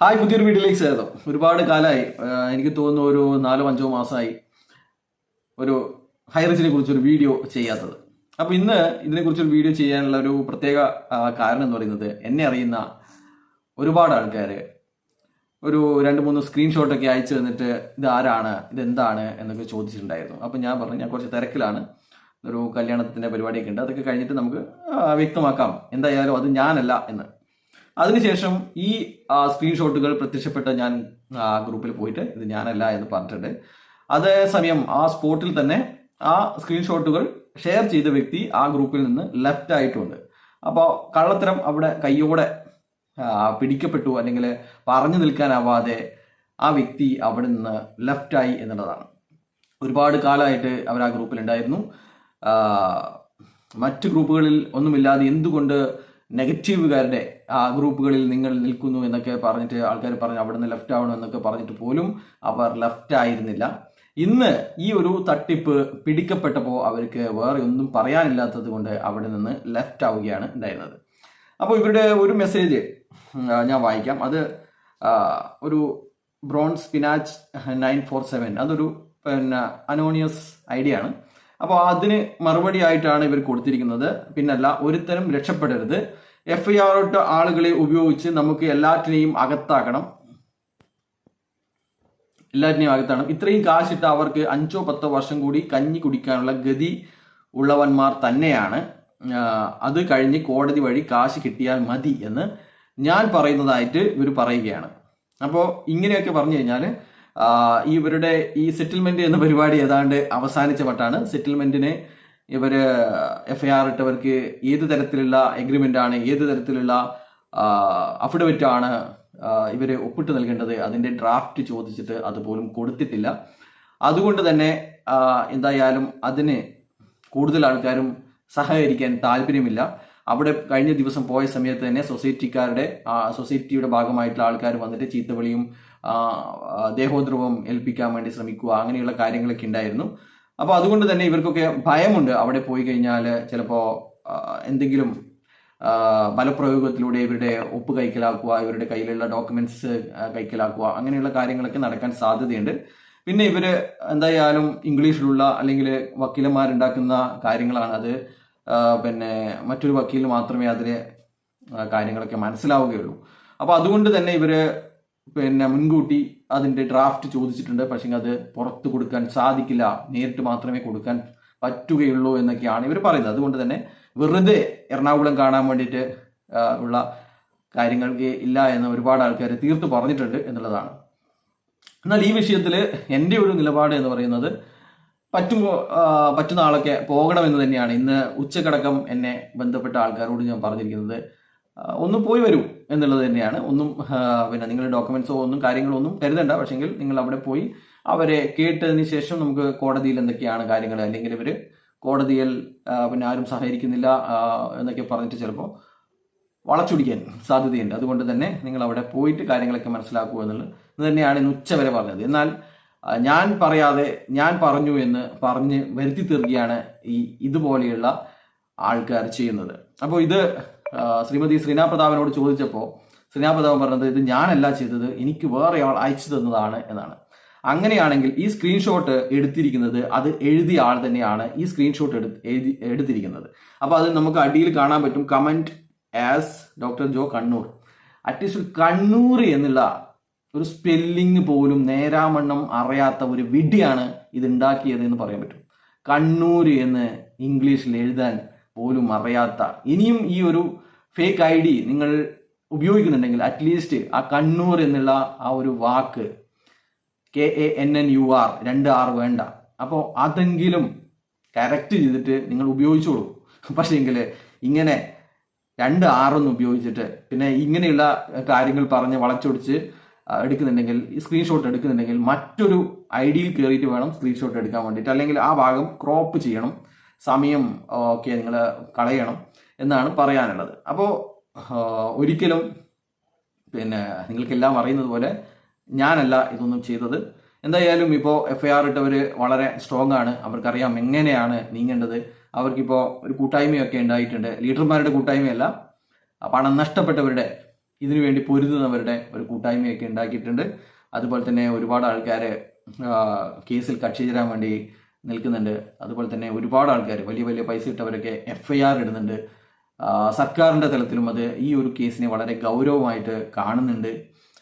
Hi പുതിയൊരു വീട്ടിലേക്ക് സ്വാഗതം. ഒരുപാട് കാലമായി എനിക്ക് തോന്നുന്നു ഒരു നാലോ അഞ്ചോ മാസമായി ഒരു ഹൈറിച്ചിനെ കുറിച്ചൊരു വീഡിയോ ചെയ്യാത്തത്. അപ്പോൾ ഇന്ന് ഇതിനെക്കുറിച്ചൊരു വീഡിയോ ചെയ്യാനുള്ള ഒരു പ്രത്യേക കാരണം എന്ന് പറയുന്നത് എന്നെ അറിയുന്ന ഒരുപാട് ആൾക്കാർ ഒരു രണ്ട് മൂന്ന് സ്ക്രീൻഷോട്ടൊക്കെ അയച്ചു തന്നിട്ട് ഇത് ആരാണ് ഇത് എന്താണ് എന്നൊക്കെ ചോദിച്ചിട്ടുണ്ടായിരുന്നു. അപ്പൊ ഞാൻ പറഞ്ഞു ഞാൻ കുറച്ച് തിരക്കിലാണ്. ഒരു കല്യാണത്തിന്റെ പരിപാടിയൊക്കെ ഉണ്ട്. അതൊക്കെ കഴിഞ്ഞിട്ട് നമുക്ക് വ്യക്തമാക്കാം. എന്തായാലും അത് ഞാനല്ല എന്ന്. അതിനുശേഷം ഈ സ്ക്രീൻഷോട്ടുകൾ പ്രത്യക്ഷപ്പെട്ട ഞാൻ ഗ്രൂപ്പിൽ പോയിട്ട് ഇത് ഞാനല്ല എന്ന് പറഞ്ഞിട്ടുണ്ട്. അതേസമയം ആ സ്പോട്ടിൽ തന്നെ ആ സ്ക്രീൻഷോട്ടുകൾ ഷെയർ ചെയ്ത വ്യക്തി ആ ഗ്രൂപ്പിൽ നിന്ന് ലെഫ്റ്റ് ആയിട്ടുണ്ട്. അപ്പോൾ കള്ളത്തരം അവിടെ കയ്യോടെ പിടിക്കപ്പെട്ടു അല്ലെങ്കിൽ പറഞ്ഞു നിൽക്കാനാവാതെ ആ വ്യക്തി അവിടെ നിന്ന് ലെഫ്റ്റായി എന്നുള്ളതാണ്. ഒരുപാട് കാലമായിട്ട് അവർ ആ ഗ്രൂപ്പിൽ ഉണ്ടായിരുന്നു. മറ്റ് ഗ്രൂപ്പുകളിൽ ഒന്നുമില്ലാതെ എന്തുകൊണ്ട് നെഗറ്റീവുകാരുടെ ആ ഗ്രൂപ്പുകളിൽ നിങ്ങൾ നിൽക്കുന്നു എന്നൊക്കെ പറഞ്ഞിട്ട് ആൾക്കാർ പറഞ്ഞു അവിടെ നിന്ന് ലെഫ്റ്റ് ആവണം എന്നൊക്കെ പറഞ്ഞിട്ട് പോലും അവർ ലെഫ്റ്റ് ആയിരുന്നില്ല. ഇന്ന് ഈ ഒരു തട്ടിപ്പ് പിടിക്കപ്പെട്ടപ്പോൾ അവർക്ക് വേറെ ഒന്നും പറയാനില്ലാത്തത് കൊണ്ട് അവിടെ നിന്ന് ലെഫ്റ്റ് ആവുകയാണ് ഉണ്ടായിരുന്നത്. അപ്പോൾ ഇവരുടെ ഒരു മെസ്സേജ് ഞാൻ വായിക്കാം. അത് ഒരു bronze spinach nine four seven. അതൊരു പിന്നെ അനോണിയസ് ഐഡിയ ആണ്. അപ്പോൾ അതിന് മറുപടി ആയിട്ടാണ് ഇവർ കൊടുത്തിരിക്കുന്നത്. പിന്നല്ല ഒരുത്തരം രക്ഷപ്പെടരുത്. എഫ് ഐ ആളുകളെ ഉപയോഗിച്ച് നമുക്ക് എല്ലാറ്റിനെയും അകത്താക്കണം. എല്ലാറ്റിനെയും അകത്താക്കണം. ഇത്രയും കാശിട്ട് അവർക്ക് അഞ്ചോ പത്തോ വർഷം കൂടി കഞ്ഞി കുടിക്കാനുള്ള ഗതി ഉള്ളവന്മാർ തന്നെയാണ്. അത് കഴിഞ്ഞ് കോടതി വഴി കാശ് കിട്ടിയാൽ മതി എന്ന് ഞാൻ പറയുന്നതായിട്ട് ഇവർ പറയുകയാണ്. അപ്പോൾ ഇങ്ങനെയൊക്കെ പറഞ്ഞു കഴിഞ്ഞാൽ ഇവരുടെ ഈ സെറ്റിൽമെന്റ് എന്ന പരിപാടി ഏതാണ്ട് അവസാനിച്ച മട്ടാണ്. സെറ്റിൽമെന്റിനെ ഇവർ എഫ് ഐ ആർ ഇട്ടവർക്ക് ഏത് തരത്തിലുള്ള എഗ്രിമെന്റ് ആണ് ഏത് തരത്തിലുള്ള അഫിഡവിറ്റ് ആണ് ഇവർ ഒപ്പിട്ട് നൽകേണ്ടത് അതിന്റെ ഡ്രാഫ്റ്റ് ചോദിച്ചിട്ട് അതുപോലും കൊടുത്തിട്ടില്ല. അതുകൊണ്ട് തന്നെ എന്തായാലും അതിന് കൂടുതൽ ആൾക്കാരും സഹകരിക്കാൻ താല്പര്യമില്ല. അവിടെ കഴിഞ്ഞ ദിവസം പോയ സമയത്ത് തന്നെ സൊസൈറ്റിക്കാരുടെ സൊസൈറ്റിയുടെ ഭാഗമായിട്ടുള്ള ആൾക്കാർ വന്നിട്ട് ചീത്തവിളിയും ദേഹോദ്രവം ഏൽപ്പിക്കാൻ വേണ്ടി ശ്രമിക്കുക അങ്ങനെയുള്ള കാര്യങ്ങളൊക്കെ ഉണ്ടായിരുന്നു. അപ്പോൾ അതുകൊണ്ട് തന്നെ ഇവർക്കൊക്കെ ഭയമുണ്ട് അവിടെ പോയി കഴിഞ്ഞാൽ ചിലപ്പോ എന്തെങ്കിലും ബലപ്രയോഗത്തിലൂടെ ഇവരുടെ ഒപ്പ് കൈക്കലാക്കുക ഇവരുടെ കയ്യിലുള്ള ഡോക്യുമെന്റ്സ് കൈക്കലാക്കുക അങ്ങനെയുള്ള കാര്യങ്ങളൊക്കെ നടക്കാൻ സാധ്യതയുണ്ട്. പിന്നെ ഇവർ എന്തായാലും ഇംഗ്ലീഷിലുള്ള അല്ലെങ്കിൽ വക്കീലന്മാരുണ്ടാക്കുന്ന കാര്യങ്ങളാണ്. അത് പിന്നെ മറ്റൊരു വക്കീൽ മാത്രമേ അതിലെ കാര്യങ്ങളൊക്കെ മനസ്സിലാവുകയുള്ളൂ. അപ്പോൾ അതുകൊണ്ട് തന്നെ ഇവർ പിന്നെ മുൻകൂട്ടി അതിന്റെ ഡ്രാഫ്റ്റ് ചോദിച്ചിട്ടുണ്ട്. പക്ഷേ അത് പുറത്തു കൊടുക്കാൻ സാധിക്കില്ല. നേരിട്ട് മാത്രമേ കൊടുക്കാൻ പറ്റുകയുള്ളൂ എന്നൊക്കെയാണ് ഇവർ പറയുന്നത്. അതുകൊണ്ട് തന്നെ വെറുതെ എറണാകുളം കാണാൻ വേണ്ടിയിട്ട് ഉള്ള കാര്യങ്ങൾക്ക് ഇല്ല എന്ന് ഒരുപാട് ആൾക്കാർ തീർത്ത് പറഞ്ഞിട്ടുണ്ട് എന്നുള്ളതാണ്. എന്നാൽ ഈ വിഷയത്തിൽ എന്റെ ഒരു നിലപാട് എന്ന് പറയുന്നത് പറ്റുമോ പറ്റുന്ന ആളൊക്കെ പോകണമെന്ന് തന്നെയാണ്. ഇന്ന് ഉച്ചക്കടക്കം എന്നെ ബന്ധപ്പെട്ട ആൾക്കാരോട് ഞാൻ പറഞ്ഞിരിക്കുന്നത്. ഒന്നും പോയി വരൂ എന്നുള്ളത് തന്നെയാണ്. ഒന്നും പിന്നെ നിങ്ങളുടെ ഡോക്യുമെന്റ്സോ ഒന്നും കാര്യങ്ങളോ ഒന്നും കരുതണ്ട. പക്ഷെങ്കിൽ നിങ്ങൾ അവിടെ പോയി അവരെ കേട്ടതിന് ശേഷം നമുക്ക് കോടതിയിൽ എന്തൊക്കെയാണ് കാര്യങ്ങൾ അല്ലെങ്കിൽ ഇവർ കോടതിയിൽ പിന്നെ ആരും സഹകരിക്കുന്നില്ല എന്നൊക്കെ പറഞ്ഞിട്ട് ചിലപ്പോൾ വളച്ചൊടിക്കാൻ സാധ്യതയുണ്ട്. അതുകൊണ്ട് തന്നെ നിങ്ങൾ അവിടെ പോയിട്ട് കാര്യങ്ങളൊക്കെ മനസ്സിലാക്കുക എന്നുള്ളത് തന്നെയാണ് ഇന്ന് ഉച്ച വരെ പറഞ്ഞത്. എന്നാൽ ഞാൻ പറയാതെ ഞാൻ പറഞ്ഞു എന്ന് പറഞ്ഞ് വരുത്തി തീർക്കുകയാണ് ഈ ഇതുപോലെയുള്ള ആൾക്കാർ ചെയ്യുന്നത്. അപ്പോൾ ഇത് ശ്രീമതി ശ്രീനാ പ്രതാപനോട് ചോദിച്ചപ്പോൾ ശ്രീനാ പ്രതാപൻ പറഞ്ഞത് ഇത് ഞാനല്ല ചെയ്തത് എനിക്ക് വേറെ ആൾ അയച്ചു തന്നതാണ് എന്നാണ്. അങ്ങനെയാണെങ്കിൽ ഈ സ്ക്രീൻഷോട്ട് എടുത്തിരിക്കുന്നത് അത് എഴുതിയ ആൾ തന്നെയാണ് ഈ സ്ക്രീൻഷോട്ട് എടു എഴുതി എടുത്തിരിക്കുന്നത്. അപ്പോൾ അത് നമുക്ക് അടിയിൽ കാണാൻ പറ്റും. Comment as doctor Jo Kannur. At least Kannur എന്നുള്ള ഒരു സ്പെല്ലിംഗ് പോലും നേരാമണ്ണം അറിയാത്ത ഒരു വിഡിയാണ് ഇത് ഉണ്ടാക്കിയത് എന്ന് പറയാൻ പറ്റും. കണ്ണൂർ എന്ന് ഇംഗ്ലീഷിൽ എഴുതാൻ പോലും അറിയാത്ത ഇനിയും ഈ ഒരു ഫേക്ക് ഐ ഡി നിങ്ങൾ ഉപയോഗിക്കുന്നുണ്ടെങ്കിൽ അറ്റ്ലീസ്റ്റ് ആ കണ്ണൂർ എന്നുള്ള ആ ഒരു വാക്ക് K A N N U R രണ്ട് ആർ വേണ്ട. അപ്പോൾ അതെങ്കിലും കറക്റ്റ് ചെയ്തിട്ട് നിങ്ങൾ ഉപയോഗിച്ചോളൂ. പക്ഷേങ്കിൽ ഇങ്ങനെ രണ്ട് ആറൊന്നും ഉപയോഗിച്ചിട്ട് പിന്നെ ഇങ്ങനെയുള്ള കാര്യങ്ങൾ പറഞ്ഞ് വളച്ചൊടിച്ച് എടുക്കുന്നുണ്ടെങ്കിൽ സ്ക്രീൻഷോട്ട് എടുക്കുന്നുണ്ടെങ്കിൽ മറ്റൊരു ഐഡിയിൽ ഡിയിൽ കയറിയിട്ട് വേണം സ്ക്രീൻഷോട്ട് എടുക്കാൻ വേണ്ടിയിട്ട്. അല്ലെങ്കിൽ ആ ഭാഗം ക്രോപ്പ് ചെയ്യണം. സമയം ഒക്കെ നിങ്ങൾ കളയണം എന്നാണ് പറയാനുള്ളത്. അപ്പോൾ ഒരിക്കലും പിന്നെ നിങ്ങൾക്കെല്ലാം അറിയുന്നത് പോലെ ഞാനല്ല ഇതൊന്നും ചെയ്തത്. എന്തായാലും ഇപ്പോൾ എഫ് ഐ ആർ ഇട്ടവർ വളരെ സ്ട്രോങ് ആണ്. അവർക്കറിയാം എങ്ങനെയാണ് നീങ്ങേണ്ടത്. അവർക്കിപ്പോൾ ഒരു കൂട്ടായ്മയൊക്കെ ഉണ്ടായിട്ടുണ്ട്. ലീഡർമാരുടെ കൂട്ടായ്മയല്ല പണം നഷ്ടപ്പെട്ടവരുടെ ഇതിനു വേണ്ടി പൊരുതുന്നവരുടെ ഒരു കൂട്ടായ്മയൊക്കെ ഉണ്ടാക്കിയിട്ടുണ്ട്. അതുപോലെ തന്നെ ഒരുപാട് ആൾക്കാർ കേസിൽ കക്ഷി ചേരാൻ വേണ്ടി നിൽക്കുന്നുണ്ട്. അതുപോലെ തന്നെ ഒരുപാട് ആൾക്കാർ വലിയ വലിയ പൈസ ഇട്ടവരൊക്കെ എഫ് ഐ ആർ ഇടുന്നുണ്ട്. സർക്കാരിന്റെ തലത്തിലും അത് ഈ ഒരു കേസിനെ വളരെ ഗൗരവമായിട്ട് കാണുന്നുണ്ട്.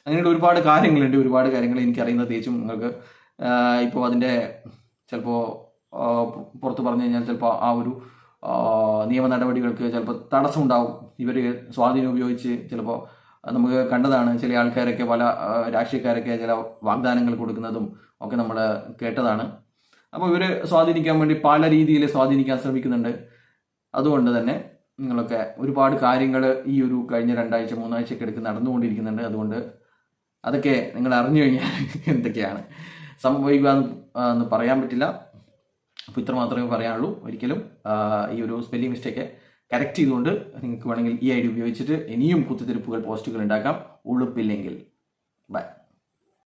അങ്ങനെയുള്ള ഒരുപാട് കാര്യങ്ങളുണ്ട്. ഒരുപാട് കാര്യങ്ങൾ എനിക്കറിയുന്ന തേച്ചും നിങ്ങൾക്ക് ഇപ്പോൾ അതിന്റെ ചിലപ്പോൾ പുറത്ത് പറഞ്ഞു കഴിഞ്ഞാൽ ചിലപ്പോൾ ആ ഒരു നിയമ നടപടികൾക്ക് ചിലപ്പോൾ തടസ്സമുണ്ടാവും. ഇവർ സ്വാധീനം ഉപയോഗിച്ച് ചിലപ്പോൾ നമുക്ക് കണ്ടതാണ് ചില ആൾക്കാരൊക്കെ പല രാഷ്ട്രീയക്കാരൊക്കെ ചില വാഗ്ദാനങ്ങൾ കൊടുക്കുന്നതും ഒക്കെ നമ്മൾ കേട്ടതാണ്. അപ്പോൾ ഇവർ സ്വാധീനിക്കാൻ വേണ്ടി പല രീതിയിൽ സ്വാധീനിക്കാൻ ശ്രമിക്കുന്നുണ്ട്. അതുകൊണ്ട് തന്നെ നിങ്ങളൊക്കെ ഒരുപാട് കാര്യങ്ങൾ ഈ ഒരു കഴിഞ്ഞ രണ്ടാഴ്ച മൂന്നാഴ്ചയൊക്കെ എടുക്ക് നടന്നുകൊണ്ടിരിക്കുന്നുണ്ട്. അതുകൊണ്ട് അതൊക്കെ നിങ്ങൾ അറിഞ്ഞു കഴിഞ്ഞാൽ എന്തൊക്കെയാണ് സംഭവിക്കുക എന്ന് പറയാൻ പറ്റില്ല. അപ്പോൾ ഇത്ര മാത്രമേ പറയാനുള്ളൂ. ഒരിക്കലും ഈ ഒരു സ്പെല്ലിംഗ് മിസ്റ്റേക്ക് കറക്റ്റ് ചെയ്തുകൊണ്ട് നിങ്ങൾക്ക് വേണമെങ്കിൽ ഈ ഐ ഡി ഉപയോഗിച്ചിട്ട് ഇനിയും കുത്തിത്തിരിപ്പുകൾ പോസ്റ്റുകൾ ഉണ്ടാക്കാം. ഉളുപ്പില്ലെങ്കിൽ. ബൈ.